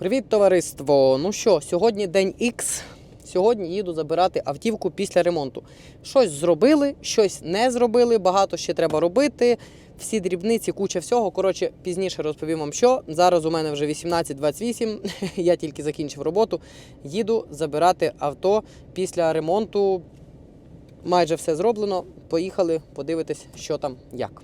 Привіт, товариство! Ну що, сьогодні день X. Сьогодні їду забирати автівку після ремонту. Щось зробили, щось не зробили, багато ще треба робити. Всі дрібниці, куча всього. Коротше, пізніше розповім вам, що. Зараз у мене вже 18.28, я тільки закінчив роботу. Їду забирати авто після ремонту. Майже все зроблено. Поїхали подивитись, що там, як.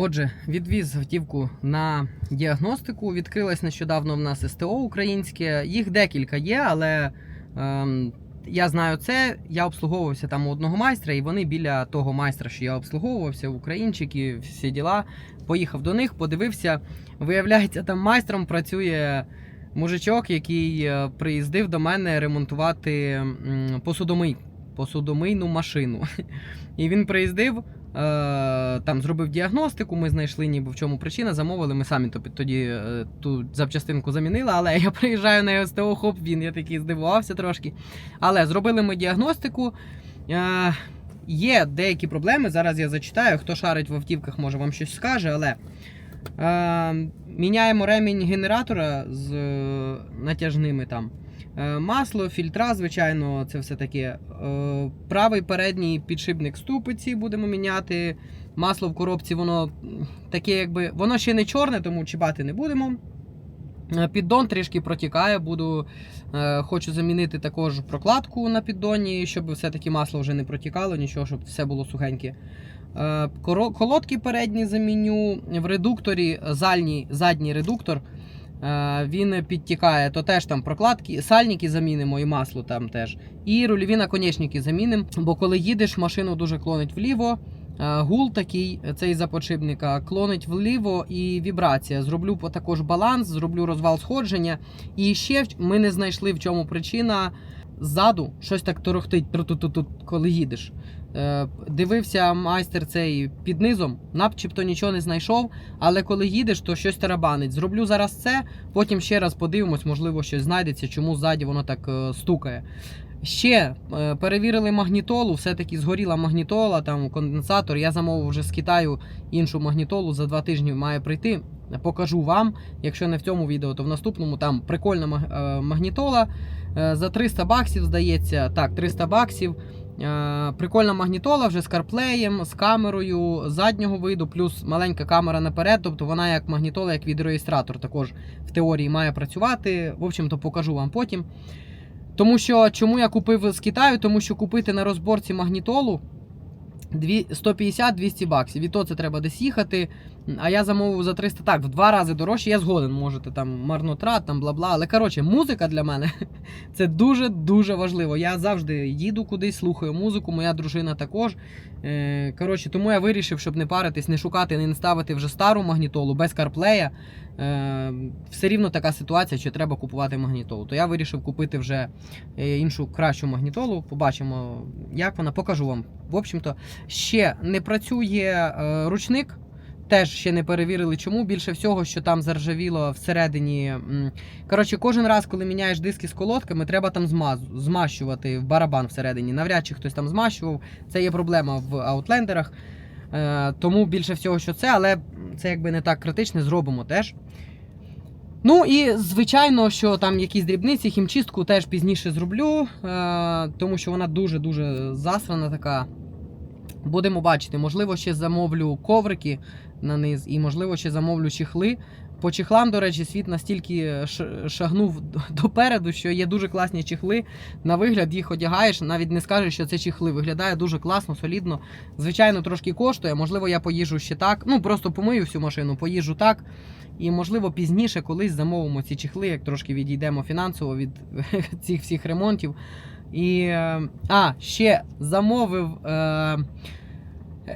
Отже, відвіз автівку на діагностику. Відкрилось нещодавно в нас СТО українське. Їх декілька є, але ем, я знаю це. Я обслуговувався там у одного майстра, і вони біля того майстра, що я обслуговувався, українчики, всі діла. Поїхав до них, подивився. Виявляється, там майстром працює мужичок, який е, приїздив до мене ремонтувати посудомий, посудомийну машину. І він приїздив. Е, там зробив діагностику, ми знайшли ніби в чому причина, замовили. Ми самі то- тоді е, ту запчастинку замінили, але я приїжджаю на СТО, хоп, він я такий здивувався трошки. Але зробили ми діагностику. Е, є деякі проблеми. Зараз я зачитаю. Хто шарить в автівках, може вам щось скаже, але. Міняємо ремінь генератора з натяжними там. Е, Масло, фільтра, звичайно, це все таке. Правий передній підшипник ступиці будемо міняти. Масло в коробці, воно таке, якби. Воно ще не чорне, тому чіпати не будемо. Е, Піддон трішки протікає. Буду, е, хочу замінити також прокладку на піддоні, щоб все-таки масло вже не протікало, нічого, щоб все було сухеньке. Колодки передні заміню. В редукторі задній, задній редуктор. Е, Він підтікає, то теж там прокладки, сальники замінимо і масло там теж. І рульові наконечники замінимо. Бо коли їдеш, машину дуже клонить вліво. Е, Гул такий, цей започипника, клонить вліво і вібрація. Зроблю також баланс, зроблю розвал сходження. І ще ми не знайшли в чому причина. Ззаду щось так торохтить, коли їдеш. Е, Дивився майстер цей під низом, начебто нічого не знайшов, але коли їдеш, то щось тарабанить. Зроблю зараз це, потім ще раз подивимось, можливо, щось знайдеться, чому ззаді воно так е, стукає. Ще е, перевірили магнітолу, все-таки згоріла магнітола, там конденсатор. Я замовив вже з Китаю іншу магнітолу, за два тижні має прийти. Покажу вам. Якщо не в цьому відео, то в наступному там прикольна магнітола. За 300 баксів, здається, так, 300 баксів. Е, Прикольна магнітола вже з карплеєм, з камерою заднього виду, плюс маленька камера наперед. Тобто вона як магнітола, як відеореєстратор, також в теорії має працювати. В общем-то, покажу вам потім. Тому що чому я купив з Китаю? Тому що купити на розборці магнітолу 150-200 баксів. І то це треба десь їхати. А я замовив за 300, так, в два рази дорожче. Я згоден, можете там марнотрат, там бла-бла. Але коротше, музика для мене це дуже-дуже важливо. Я завжди їду кудись, слухаю музику, моя дружина також. Е, Коротше, тому я вирішив, щоб не паритись, не шукати, не ставити вже стару магнітолу без карплея. Все рівно така ситуація, що треба купувати магнітолу. То я вирішив купити вже е, іншу кращу магнітолу. Побачимо, як вона, покажу вам. В общем-то, ще не працює е, ручник. Теж ще не перевірили, чому. Більше всього, що там заржавіло всередині. Коротше, кожен раз, коли міняєш диски з колодками, треба там змаз... змащувати в барабан всередині. Навряд чи хтось там змащував. Це є проблема в аутлендерах. Е, тому більше всього, що це, але це якби не так критично, зробимо теж. Ну і звичайно, що там якісь дрібниці, хімчистку теж пізніше зроблю, е, тому що вона дуже-дуже засрана така. Будемо бачити, можливо, ще замовлю коврики на низ, і можливо ще замовлю чехли. По чехлам, до речі, світ настільки шагнув допереду, що є дуже класні чехли. На вигляд їх одягаєш, навіть не скажеш, що це чехли. Виглядає дуже класно, солідно. Звичайно, трошки коштує. Можливо, я поїжджу ще так. Ну просто помию всю машину, поїжджу так. І можливо пізніше колись замовимо ці чехли, як трошки відійдемо фінансово від цих всіх ремонтів. І. е, А, ще замовив. Е,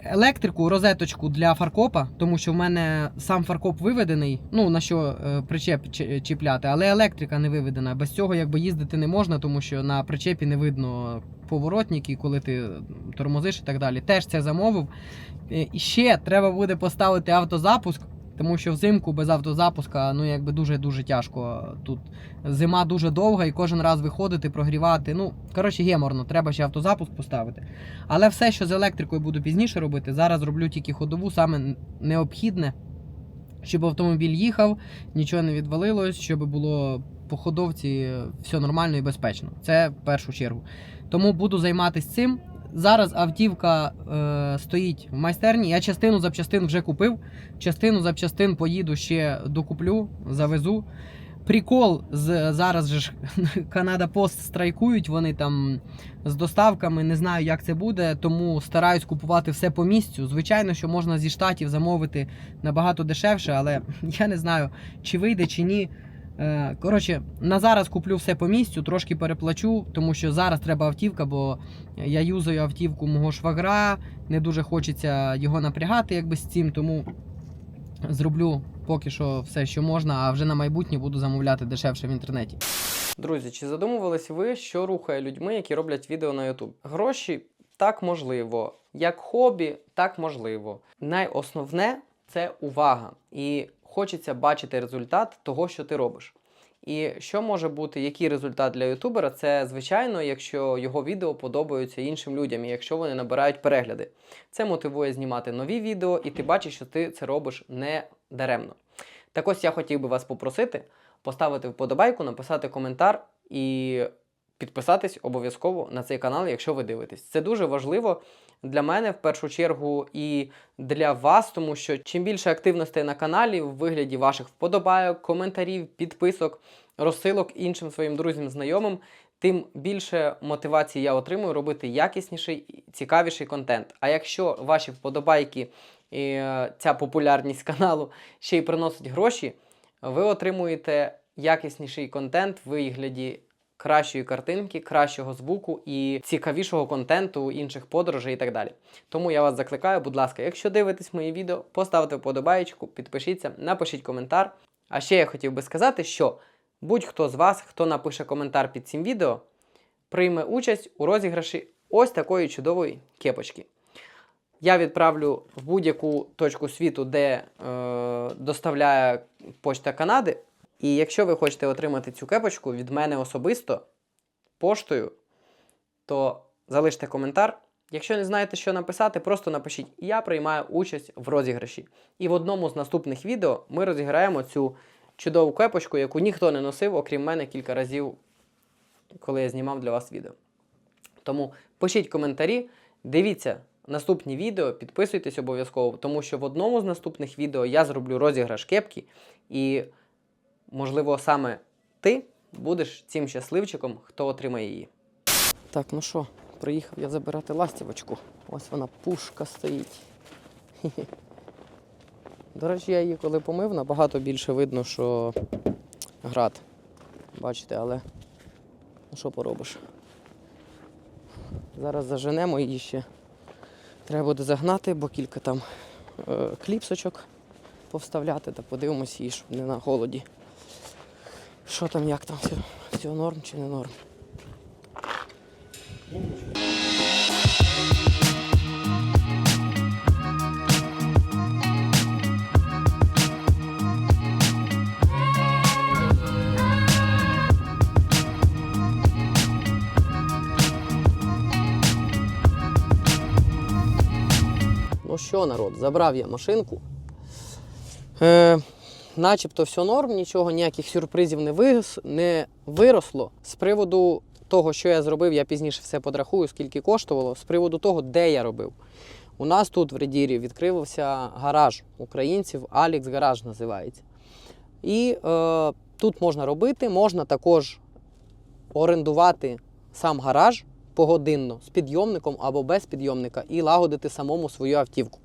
електрику, розеточку для фаркопа, тому що в мене сам фаркоп виведений, ну на що е, причеп чіпляти, але електрика не виведена. Без цього якби їздити не можна, тому що на причепі не видно поворотники, коли ти тормозиш і так далі. Теж це замовив. Е, І ще треба буде поставити автозапуск. Тому що взимку без автозапуска ну якби дуже дуже тяжко. Тут зима дуже довга, і кожен раз виходити, прогрівати. Ну коротше, геморно, треба ще автозапуск поставити. Але все, що з електрикою буду пізніше робити, зараз роблю тільки ходову, саме необхідне, щоб автомобіль їхав, нічого не відвалилось, щоб було по ходовці все нормально і безпечно. Це в першу чергу. Тому буду займатися цим. Зараз автівка е, стоїть в майстерні. Я частину запчастин вже купив. Частину запчастин поїду ще докуплю, завезу. Прикол з зараз же Канада Пост страйкують. Вони там з доставками. Не знаю, як це буде, тому стараюсь купувати все по місцю. Звичайно, що можна зі штатів замовити набагато дешевше, але я не знаю, чи вийде, чи ні. Е, Коротше, на зараз куплю все по місцю, трошки переплачу, тому що зараз треба автівка, бо я юзаю автівку мого швагра, не дуже хочеться його напрягати якби з цим, тому зроблю поки що все, що можна, а вже на майбутнє буду замовляти дешевше в інтернеті. Друзі, чи задумувались ви, що рухає людьми, які роблять відео на YouTube? Гроші так можливо, як хобі, так можливо. Найосновне це увага. І хочеться бачити результат того, що ти робиш. І що може бути, який результат для ютубера? Це звичайно, якщо його відео подобаються іншим людям, і якщо вони набирають перегляди. Це мотивує знімати нові відео, і ти бачиш, що ти це робиш не даремно. Так ось я хотів би вас попросити поставити вподобайку, написати коментар і підписатись обов'язково на цей канал, якщо ви дивитесь. Це дуже важливо для мене в першу чергу і для вас, тому що чим більше активностей на каналі в вигляді ваших вподобайок, коментарів, підписок, розсилок іншим своїм друзям, знайомим, тим більше мотивації я отримую робити якісніший цікавіший контент. А якщо ваші вподобайки і е, ця популярність каналу ще й приносить гроші, ви отримуєте якісніший контент в вигляді кращої картинки, кращого звуку і цікавішого контенту, інших подорожей і так далі. Тому я вас закликаю, будь ласка, якщо дивитесь мої відео, поставте вподобаєчку, підпишіться, напишіть коментар. А ще я хотів би сказати, що будь-хто з вас, хто напише коментар під цим відео, прийме участь у розіграші ось такої чудової кепочки. Я відправлю в будь-яку точку світу, де е, доставляє Почта Канади. І якщо ви хочете отримати цю кепочку від мене особисто поштою, то залиште коментар. Якщо не знаєте, що написати, просто напишіть Я приймаю участь в розіграші. І в одному з наступних відео ми розіграємо цю чудову кепочку, яку ніхто не носив, окрім мене кілька разів, коли я знімав для вас відео. Тому пишіть коментарі, дивіться наступні відео, підписуйтесь обов'язково, тому що в одному з наступних відео я зроблю розіграш кепки, і, можливо, саме ти будеш цим щасливчиком, хто отримає її. Так, ну що, приїхав я забирати ластівочку. Ось вона пушка стоїть. До речі, я її коли помив, набагато більше видно, що град. Бачите, але ну що поробиш? Зараз заженемо її ще. Треба буде загнати, бо кілька там е, кліпсочок повставляти та подивимось її, щоб не на холоді. Що там, як там, все, все норм чи не норм? Ну що, народ, забрав я машинку. Е, начебто все норм, нічого, ніяких сюрпризів не, вирос, не виросло. З приводу того, що я зробив, я пізніше все подрахую, скільки коштувало. З приводу того, де я робив. У нас тут в Редірі відкрився гараж українців, Алікс Гараж називається. І е, тут можна робити, можна також орендувати сам гараж погодинно з підйомником або без підйомника і лагодити самому свою автівку.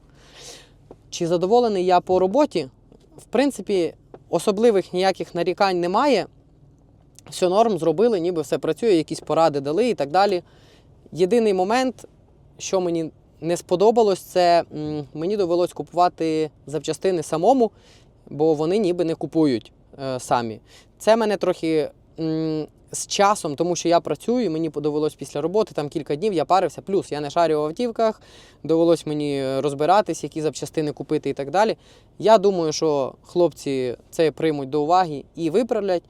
Чи задоволений я по роботі? В принципі, особливих ніяких нарікань немає. Все норм, зробили, ніби все працює, якісь поради дали і так далі. Єдиний момент, що мені не сподобалось, це мені довелось купувати запчастини самому, бо вони ніби не купують е, самі. Це мене трохи м, з часом, тому що я працюю, мені довелось після роботи там кілька днів я парився. Плюс я не шарю в автівках, довелось мені розбиратись, які запчастини купити і так далі. Я думаю, що хлопці це приймуть до уваги і виправлять.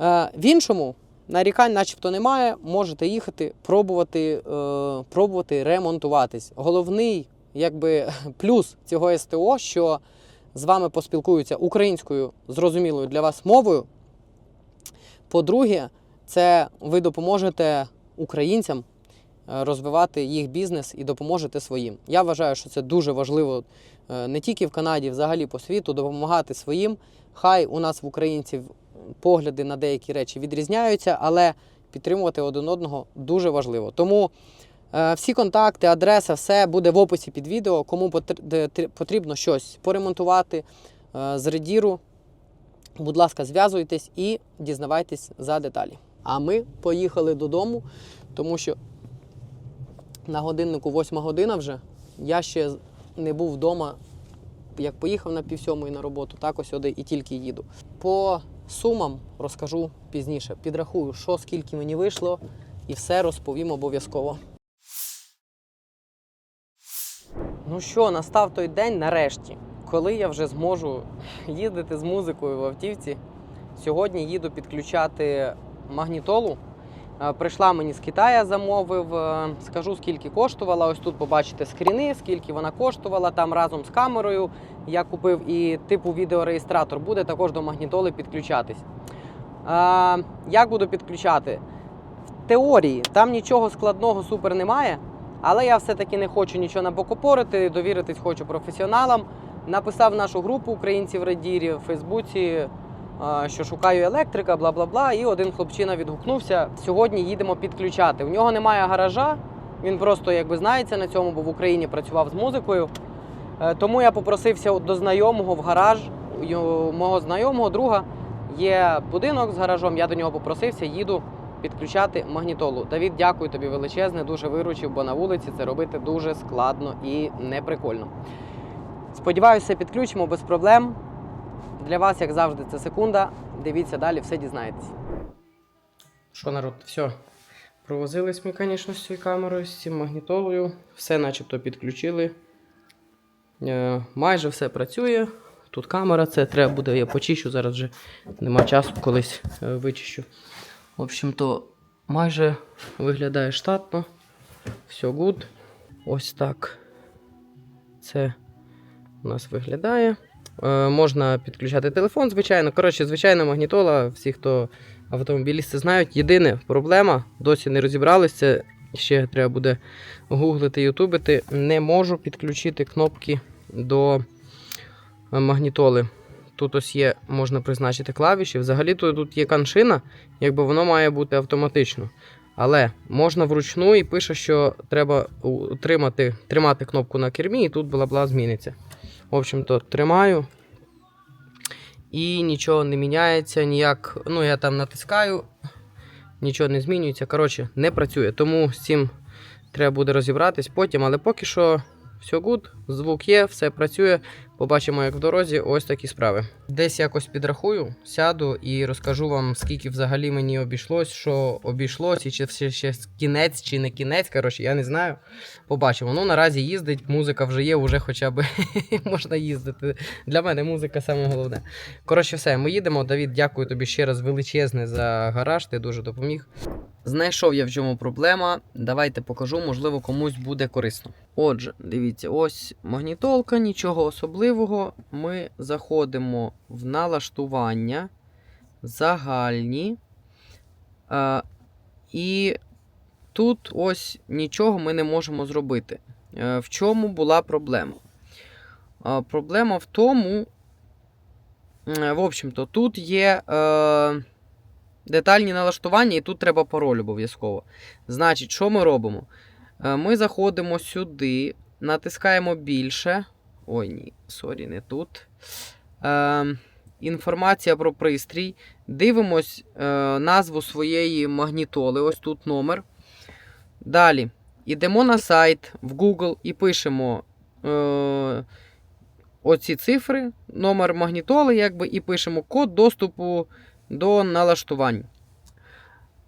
Е, в іншому нарікань, начебто, немає. Можете їхати, пробувати, е, пробувати ремонтуватись. Головний якби, плюс цього СТО, що з вами поспілкуються українською зрозумілою для вас мовою. По-друге, це ви допоможете українцям е, розвивати їх бізнес і допоможете своїм. Я вважаю, що це дуже важливо е, не тільки в Канаді, взагалі по світу, допомагати своїм. Хай у нас в українців погляди на деякі речі відрізняються, але підтримувати один одного дуже важливо. Тому е, всі контакти, адреса, все буде в описі під відео. Кому потрібно щось поремонтувати з редіру, будь ласка, зв'язуйтесь і дізнавайтесь за деталі. А ми поїхали додому, тому що на годиннику 8 година вже. Я ще не був вдома. Як поїхав на півсьомої на роботу, так ось сюди і тільки їду. По сумам розкажу пізніше. Підрахую, що скільки мені вийшло, і все розповім обов'язково. Ну що, настав той день нарешті, коли я вже зможу їздити з музикою в автівці. Сьогодні їду підключати магнітолу. Е, Прийшла мені з Китаю, замовив. е, Скажу, скільки коштувала. Ось тут побачите скріни, скільки вона коштувала. Там разом з камерою я купив і типу відеореєстратор буде також до магнітоли підключатись. Е, Як буду підключати? В теорії там нічого складного супер немає, але я все-таки не хочу нічого набокопорити, довіритись хочу професіоналам. Написав нашу групу українців Радірі в Фейсбуці, е, що шукаю електрика, бла бла бла. І один хлопчина відгукнувся. Сьогодні їдемо підключати. У нього немає гаража. Він просто якби знається на цьому, бо в Україні працював з музикою. Е, Тому я попросився до знайомого в гараж. У мого знайомого друга є будинок з гаражом. Я до нього попросився, їду підключати магнітолу. Давід, дякую тобі величезне, дуже виручив, бо на вулиці це робити дуже складно і неприкольно. Сподіваюся, підключимо без проблем. Для вас, як завжди, це секунда. Дивіться далі, все дізнаєтесь. Що, народ, все. Провозились ми, звісно, з цією камерою, з цим магнітолою. Все начебто підключили. Е, майже все працює. Тут камера, це треба буде, я почищу, зараз вже нема часу, колись е, вичищу. В общем-то, майже виглядає штатно. Все гуд. Ось так. Це у нас виглядає. Е, можна підключати телефон, звичайно. Коротше, звичайна магнітола, всі, хто автомобілісти знають. Єдина проблема, досі не розібралися. Ще треба буде гуглити, ютубити. Не можу підключити кнопки до е, магнітоли. Тут ось є, можна призначити клавіші. Взагалі тут, тут є каншина, якби воно має бути автоматично. Але можна вручну і пише, що треба утримати, тримати кнопку на кермі, і тут бла-бла зміниться. В общем-то, тримаю. І нічого не міняється, ніяк. Ну, я там натискаю, нічого не змінюється. Коротше, не працює. Тому з цим треба буде розібратись потім, але поки що все good, звук є, все працює. Побачимо, як в дорозі, ось такі справи. Десь якось підрахую, сяду і розкажу вам, скільки взагалі мені обійшлось, що обійшлось, і чи все ще кінець, чи не кінець. Коротше, я не знаю. Побачимо. Ну, наразі їздить, музика вже є, вже хоча б можна їздити. Для мене музика саме головне. Коротше, все, ми їдемо. Давід, дякую тобі ще раз величезне за гараж, ти дуже допоміг. Знайшов я в чому проблема. Давайте покажу, можливо, комусь буде корисно. Отже, дивіться, ось магнітолка, нічого особливого. Ми заходимо в налаштування, загальні. А, і тут ось нічого ми не можемо зробити. Е, В чому була проблема? А, Проблема в тому, е, в общем-то, тут є. Е, детальні налаштування, і тут треба пароль обов'язково. Значить, що ми робимо? Е, Ми заходимо сюди, натискаємо більше. Ой, ні, сорі, не тут. Е, інформація про пристрій. Дивимось е, назву своєї магнітоли. Ось тут номер. Далі. Ідемо на сайт в Google і пишемо е, оці цифри, номер магнітоли, якби, і пишемо код доступу до налаштувань.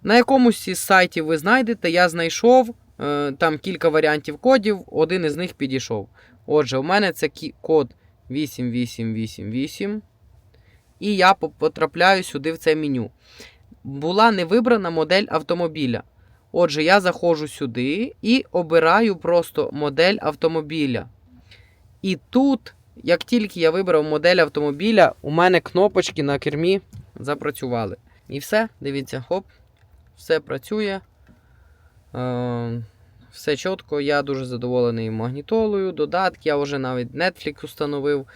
На якомусь із сайтів ви знайдете, я знайшов е, там кілька варіантів кодів, один із них підійшов. Отже, у мене це код 8888. І я потрапляю сюди в це меню. Була не вибрана модель автомобіля. Отже, я заходжу сюди і обираю просто модель автомобіля. І тут, як тільки я вибрав модель автомобіля, у мене кнопочки на кермі запрацювали. І все, дивіться, хоп, все працює. Е, все чітко, я дуже задоволений магнітолою, додатки, я вже навіть Netflix установив.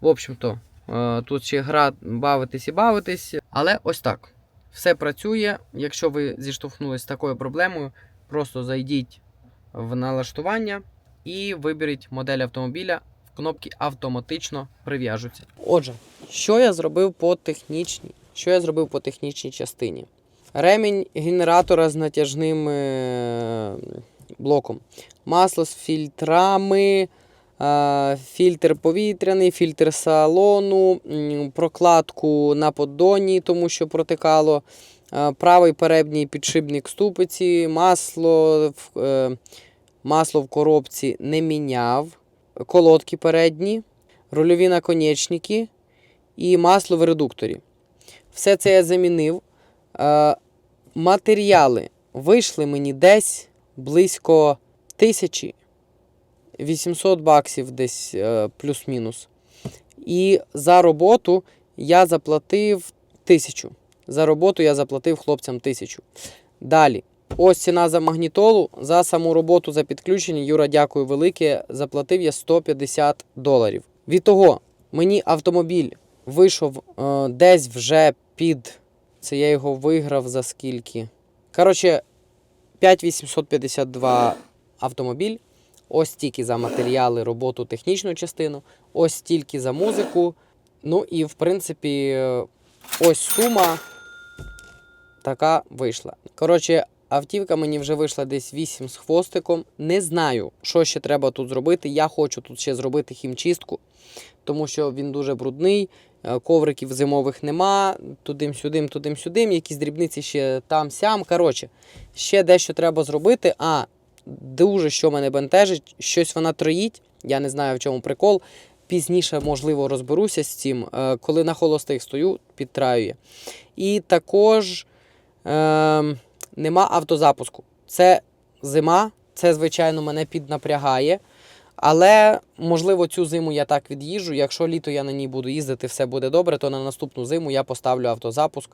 В общем-то, е, тут ще гра бавитись і бавитись. Але ось так. Все працює. Якщо ви зіштовхнулися з такою проблемою, просто зайдіть в налаштування і виберіть модель автомобіля. Кнопки автоматично прив'яжуться. Отже, що я зробив по технічній? Що я зробив по технічній частині? Ремінь генератора з натяжним е, блоком. Масло з фільтрами, е, фільтр повітряний, фільтр салону, прокладку на поддоні, тому що протикало. е, Правий передній підшипник ступиці, масло в, масло в коробці не міняв, колодки передні, рульові наконечники і масло в редукторі. Все це я замінив. Е, матеріали вийшли мені десь близько тисячі 800 баксів, десь е, плюс-мінус. І за роботу я заплатив тисячу. За роботу я заплатив хлопцям тисячу. Далі. Ось ціна за магнітолу. За саму роботу за підключення. Юра, дякую велике. Заплатив я 150 доларів. Від того, мені автомобіль вийшов е, десь вже під. Це я його виграв за скільки. Коротше, 5852 автомобіль. Ось стільки за матеріали, роботу, технічну частину, ось стільки за музику. Ну і в принципі, е, ось сума така вийшла. Коротше, автівка мені вже вийшла десь 8 з хвостиком. Не знаю, що ще треба тут зробити. Я хочу тут ще зробити хімчистку, тому що він дуже брудний. е, Ковриків зимових нема, тудим-сюдим, тудим-сюдим, якісь дрібниці ще там-сям. Коротше, ще дещо треба зробити. А дуже що мене бентежить, щось вона троїть. Я не знаю в чому прикол. Пізніше, можливо, розберуся з цим. Е, Коли на холостих стою, підтраює. І також е, нема автозапуску. Це зима, це, звичайно, мене піднапрягає. Але, можливо, цю зиму я так від'їжджу. Якщо літо я на ній буду їздити, все буде добре, то на наступну зиму я поставлю автозапуск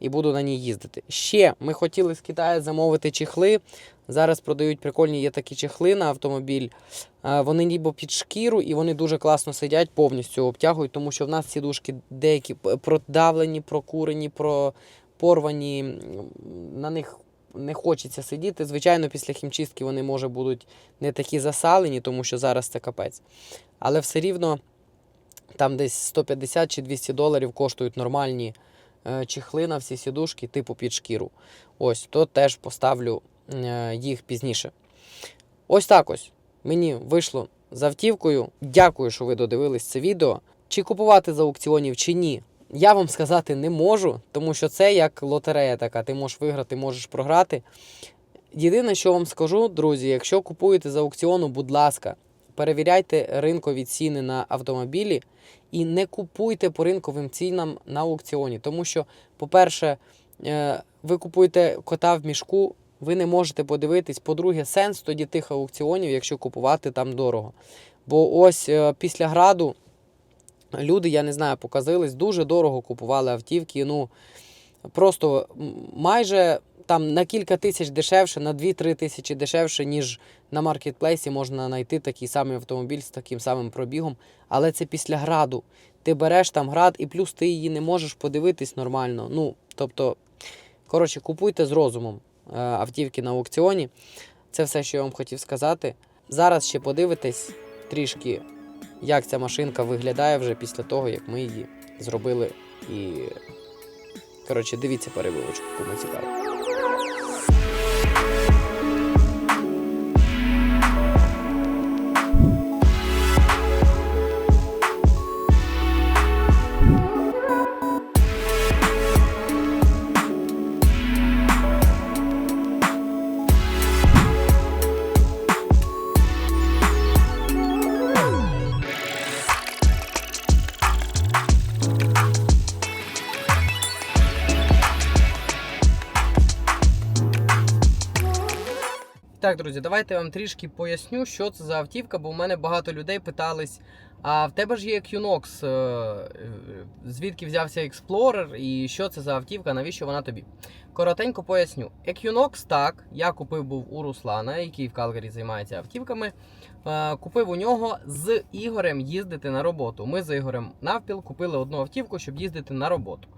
і буду на ній їздити. Ще ми хотіли з Китаю замовити чехли. Зараз продають прикольні є такі чехли на автомобіль. Вони ніби під шкіру і вони дуже класно сидять, повністю обтягують, тому що в нас сідушки деякі продавлені, прокурені, про- порвані. На них не хочеться сидіти. Звичайно, після хімчистки вони може будуть не такі засалені, тому що зараз це капець. Але все рівно там десь 150 чи 200 доларів коштують нормальні е, чехли на всі сідушки, типу під шкіру. Ось, то теж поставлю е, їх пізніше. Ось так ось. Мені вийшло з автівкою. Дякую, що ви додивились це відео. Чи купувати з аукціонів, чи ні. Я вам сказати не можу, тому що це як лотерея така. Ти можеш виграти, можеш програти. Єдине, що вам скажу, друзі, якщо купуєте з аукціону, будь ласка, перевіряйте ринкові ціни на автомобілі і не купуйте по ринковим цінам на аукціоні. Тому що, по-перше, е, ви купуєте кота в мішку, ви не можете подивитись. По-друге, сенс тоді тих аукціонів, якщо купувати там дорого. Бо ось е, після граду люди, я не знаю, показились, дуже дорого купували автівки. Ну просто майже там на кілька тисяч дешевше, на 2-3 тисячі дешевше, ніж на маркетплейсі можна знайти такий самий автомобіль з таким самим пробігом. Але це після граду. Ти береш там град, і плюс ти її не можеш подивитись нормально. Ну, тобто, коротше, купуйте з розумом е, автівки на аукціоні. Це все, що я вам хотів сказати. Зараз ще подивитесь трішки, як ця машинка виглядає вже після того, як ми її зробили. І коротше, дивіться перебивочку, кому цікаво. Друзі, давайте я вам трішки поясню, що це за автівка, бо в мене багато людей питались. А в тебе ж є Equinox, е, е, звідки взявся Explorer і що це за автівка, навіщо вона тобі? Коротенько поясню. Equinox, так, я купив був у Руслана, який в Калгарі займається автівками. Е, Купив у нього з Ігорем їздити на роботу. Ми з Ігорем навпіл купили одну автівку, щоб їздити на роботу.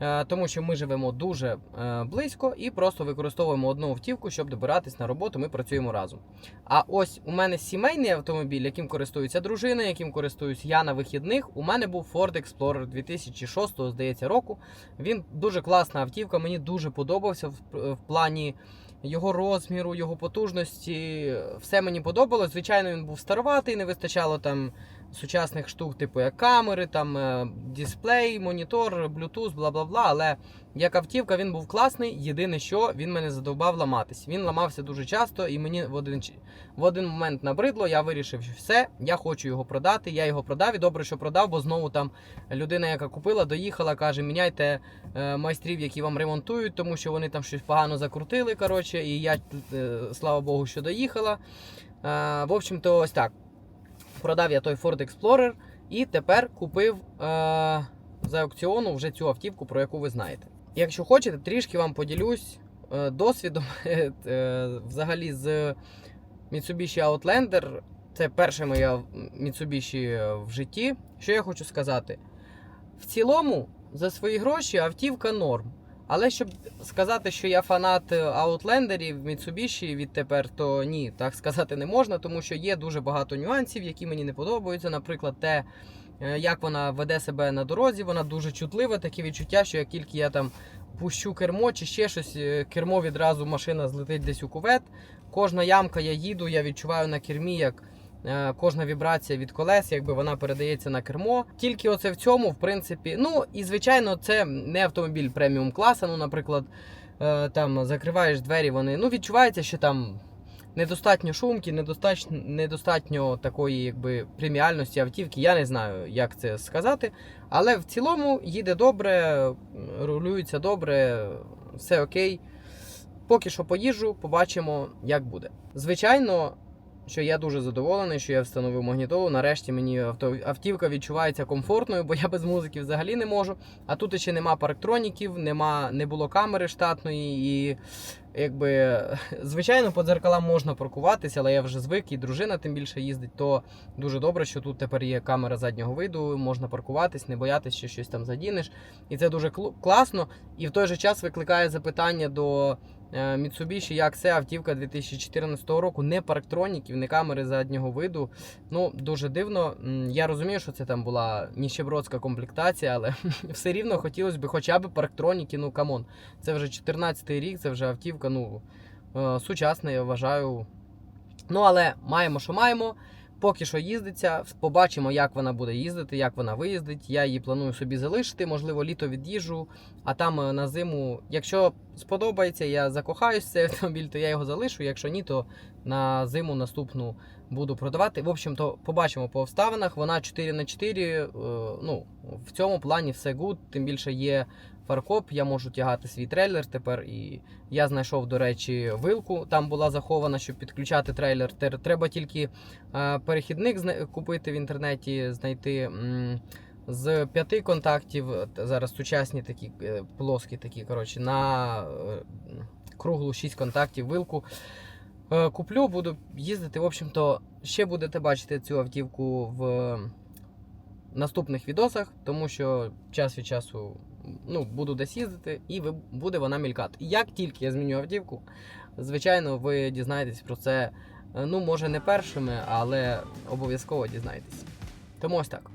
Е, Тому що ми живемо дуже е, близько і просто використовуємо одну автівку, щоб добиратись на роботу. Ми працюємо разом. А ось у мене сімейний автомобіль, яким користується дружина, яким користуюсь я на вихідних. У мене був Ford Explorer 2006, здається, року. Він дуже класна автівка, мені дуже подобався в, плані його розміру, його потужності. Все мені подобалось. Звичайно, він був староватий, не вистачало там сучасних штук, типу як камери, там е, дисплей, монітор, Bluetooth, бла бла бла. Але як автівка він був класний. Єдине, що він мене задовбав ламатись. Він ламався дуже часто, і мені в один, в один момент набридло. Я вирішив, що все, я хочу його продати. Я його продав і добре, що продав, бо знову там людина, яка купила, доїхала, каже: міняйте е, майстрів, які вам ремонтують, тому що вони там щось погано закрутили. Коротше, і я е, слава Богу, що доїхала. В общем-то, ось так. Продав я той Ford Explorer і тепер купив е, за аукціону вже цю автівку, про яку ви знаєте. Якщо хочете, трішки вам поділюсь е, досвідом е, взагалі з Mitsubishi Outlander. Це перша моя Mitsubishi в житті. Що я хочу сказати? В цілому, за свої гроші автівка норм. Але щоб сказати, що я фанат аутлендерів Mitsubishi відтепер, то ні, так сказати не можна, тому що є дуже багато нюансів, які мені не подобаються. Наприклад, те, е, як вона веде себе на дорозі, вона дуже чутлива, таке відчуття, що як тільки я там пущу кермо чи ще щось, е, кермо відразу машина злетить десь у кувет. Кожна ямка я їду, я відчуваю на кермі, як е, кожна вібрація від колес, якби вона передається на кермо. Тільки оце в цьому, в принципі, ну і звичайно, це не автомобіль преміум класа. Ну, наприклад, е, там закриваєш двері, вони ну відчувається, що там. Недостатньо шумки, недостатньо, недостатньо такої якби преміальності автівки. Я не знаю, як це сказати. Але в цілому їде добре, рулюється добре, все окей. Поки що поїжджу, побачимо, як буде. Звичайно, що я дуже задоволений, що я встановив магнітолу. Нарешті мені авто, автівка відчувається комфортною, бо я без музики взагалі не можу. А тут ще нема парктроніків, нема, не було камери штатної і. Якби, звичайно, по дзеркалам можна паркуватися, але я вже звик, і дружина тим більше їздить, то дуже добре, що тут тепер є камера заднього виду, можна паркуватись, не боятися, що щось там задінеш. І це дуже класно. І в той же час викликає запитання до Mitsubishi, як це автівка 2014 року, не парктроніків, не камери заднього виду. Ну, дуже дивно. Я розумію, що це там була ніщебродська комплектація, але все рівно хотілося б хоча б парктроніки, ну камон. Це вже 14-й рік, це вже автівка, ну, е, сучасна, я вважаю. Ну, але маємо, що маємо. Поки що їздиться, побачимо, як вона буде їздити, як вона виїздить. Я її планую собі залишити, можливо, літо від'їжджу, а там е, на зиму, якщо сподобається, я закохаюсь в цей автомобіль, то я його залишу. Якщо ні, то на зиму наступну буду продавати. В общем-то, побачимо по обставинах. Вона 4 на 4 е, ну, в цьому плані все гуд, тим більше є фаркоп, я можу тягати свій трейлер тепер. І я знайшов, до речі, вилку. Там була захована, щоб підключати трейлер. Треба тільки е, перехідник купити в інтернеті, знайти. З п'яти контактів зараз сучасні такі е, плоскі такі, коротше, на е, круглу 6 контактів вилку. Куплю, буду їздити. В общем-то, ще будете бачити цю автівку в наступних відосах, тому що час від часу ну, буду десь їздити і ви- буде вона мількати. Як тільки я зміню автівку, звичайно, ви дізнаєтесь про це. е, Ну, може, не першими, але обов'язково дізнаєтесь. Тому ось так.